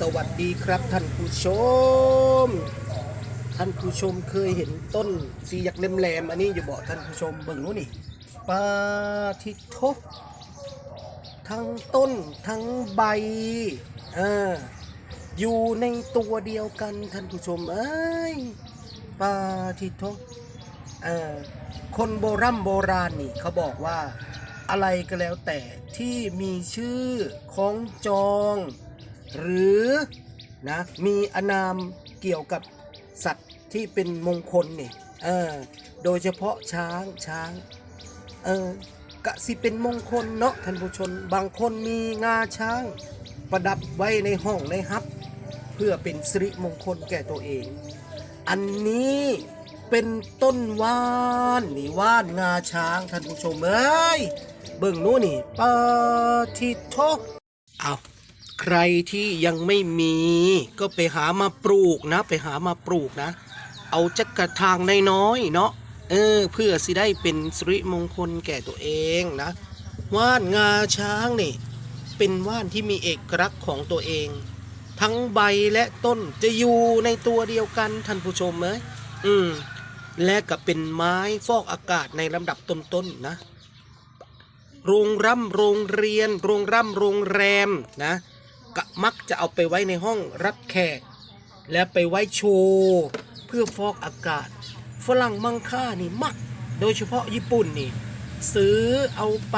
สวัสดีครับท่านผู้ชม ท่านผู้ชมเคยเห็นต้นสีหยักแหลมๆอันนี้อยู่บ่ท่านผู้ชมเบิ่งนู้นนี่ปาทิทกทั้งต้นทั้งใบเอออยู่ในตัวเดียวกันท่านผู้ชมเอ้ยปาทิทกเออคนโบรโบราณนี่เขาบอกว่าอะไรก็แล้วแต่ที่มีชื่อของจอง หรือนะมีอนามเกี่ยวกับสัตว์ที่เป็นมงคลเนี่ยเออโดยเฉพาะช้างช้างเออกะสิเป็นมงคลเนาะท่านผู้ชมบางคนมีงาช้าง ประดับไว้ในห้องในฮับ เพื่อเป็นสิริมงคลแก่ตัวเอง อันนี้เป็นต้นว่านนี่ว่านงาช้างท่านผู้ชมเอ้ยเบิ่งนู้นนี่ปาทิโทเอา ใครที่ยังไม่มีก็ไปหามาปลูกนะ ไปหามาปลูกนะ เอาจักกระทางน้อยๆเนาะเออ เพื่อสิได้เป็นสิริมงคลแก่ตัวเองนะว่านงาช้างนี่ เป็นว่านที่มีเอกลักษณ์ของตัวเอง ทั้งใบและต้นจะอยู่ในตัวเดียวกันท่านผู้ชมเอ้ยอืม และก็เป็นไม้ฟอกอากาศในลำดับต้นๆนะโรงร่ำโรงเรียน โรงร่ำโรงแรมนะ ก็มักจะเอาไปไว้ในห้องรับแขก และไปไว้โชว์เพื่อฟอกอากาศ ฝรั่งมังค่านี่มัก โดยเฉพาะญี่ปุ่นนี่ ซื้อเอาไป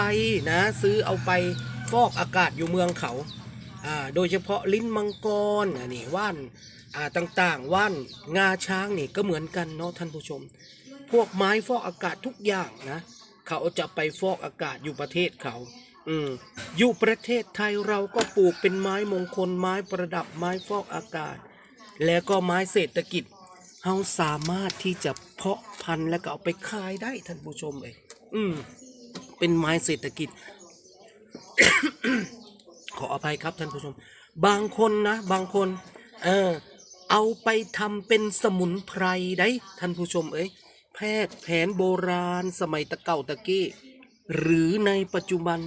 นะ ซื้อเอาไปฟอกอากาศอยู่เมืองเขาอ่าโดยเฉพาะลิ้นมังกรอ่านี่ว่านอ่าต่างๆว่านงาช้างนี่ก็เหมือนกันเนาะท่านผู้ชม พวกไม้ฟอกอากาศทุกอย่างนะ เขาจะไปฟอกอากาศอยู่ประเทศเขา อืมอยู่ประเทศไทยเราก็ปลูกเป็นไม้มงคลไม้ประดับไม้ฟอกอากาศ แล้วก็ไม้เศรษฐกิจเราสามารถที่จะเพาะพันธุ์แล้วก็เอาไปขายได้ท่านผู้ชมเอยอืมเป็นไม้เศรษฐกิจ ขออภัยครับท่านผู้ชม บางคนนะ บางคน เออ เอาไปทำเป็นสมุนไพรได้ท่านผู้ชมเอ้ยแพทย์แผนโบราณสมัยตะเก่าตะกี้ หรือในปัจจุบัน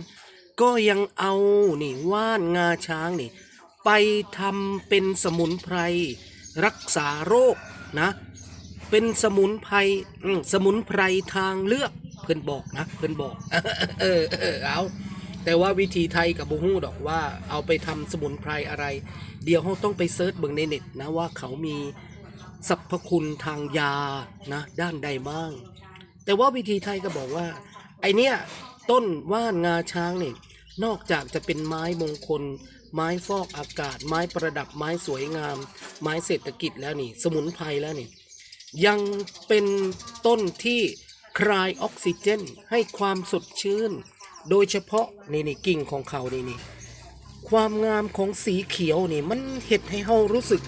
ก็ยังเอานี่ว่านงาช้างนี่ไปทำเป็นสมุนไพรรักษาโรคนะเป็นสมุนไพรสมุนไพรทางเลือกเพื่อนบอกนะเพื่อนบอกเออเออเอาแต่ว่าวิธีไทยกับบูฮู้ดอกว่าเอาไปทำสมุนไพรอะไร เดี๋ยวเขาต้องไปเซิร์ชเบิ่งในเน็ตนะว่าเขามีสรรพคุณทางยานะด้านใดบ้าง แต่ว่าวิธีไทยก็บอกว่า ไอเนี้ย ต้นว่านงาช้างนี่นอกจากจะเป็นไม้มงคล ไม้ฟอกอากาศ ไม้ประดับไม้สวยงาม ไม้เศรษฐกิจแล้วนี่ สมุนไพรแล้วนี่ ยังเป็นต้นที่คลายออกซิเจนให้ความสดชื่น โดยเฉพาะนี่นี่กิ่งของเขานี่นี่ความงามของสีเขียวนี่มันเห็ดให้เฮารู้สึก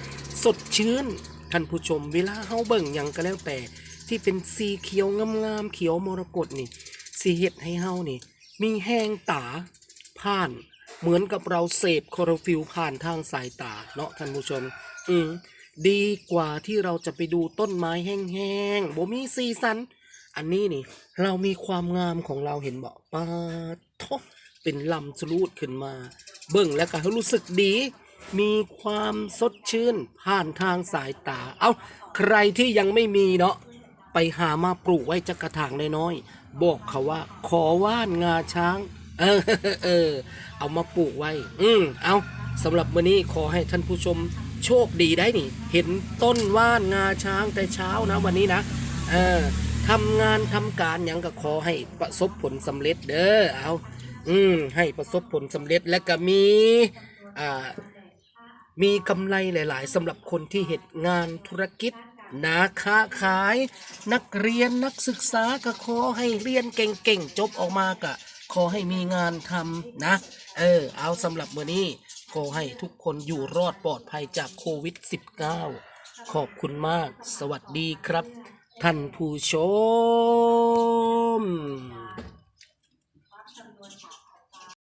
สดชื่นท่านผู้ชมเวลาเฮาเบิ่งยังก็แล้วแต่ ที่เป็นสีเขียวงามๆเขียวมรกตนี่ สีเห็ดให้เฮานี่ มีแห้งตาผ่าน เหมือนกับเราเสพคอโรฟิลผ่านทางสายตา เนาะท่านผู้ชม อืมดีกว่าที่เราจะไปดูต้นไม้แห้งๆบ่มีสีสันอันนี้นี่ เรามีความงามของเราเห็นบ่ปาทบเป็นลำสลูดขึ้นมา เบิ่งแล้วก็รู้สึกดี มีความสดชื่นผ่านทางสายตา เอาใครที่ยังไม่มีเนาะไปหามาปลูกไว้จักกระถางน้อย บอกเขาว่า ขอว่านงาช้าง เออเออ เอามาปลูกไว้ อืมเอาสำหรับวันนี้ขอให้ท่านผู้ชมโชคดีได้นี่ เห็นต้นว่านงาช้างแต่เช้านะ วันนี้นะเออทำงานทำการหยังก็ขอให้ประสบผลสำเร็จเด้อเอาอืมให้ประสบผลสำเร็จและก็มีอ่ามีกำไรหลาย ๆสำหรับคนที่เหตุงานธุรกิจ นาค้าขายนักเรียนนักศึกษาก็ขอให้เรียนเก่งๆ จบออกมาก็ขอให้มีงานทำนะ เออ เอาสำหรับวันนี้ขอให้ทุกคนอยู่รอดปลอดภัยจากโควิด -19 ขอบคุณมาก สวัสดีครับ ท่านผู้ชม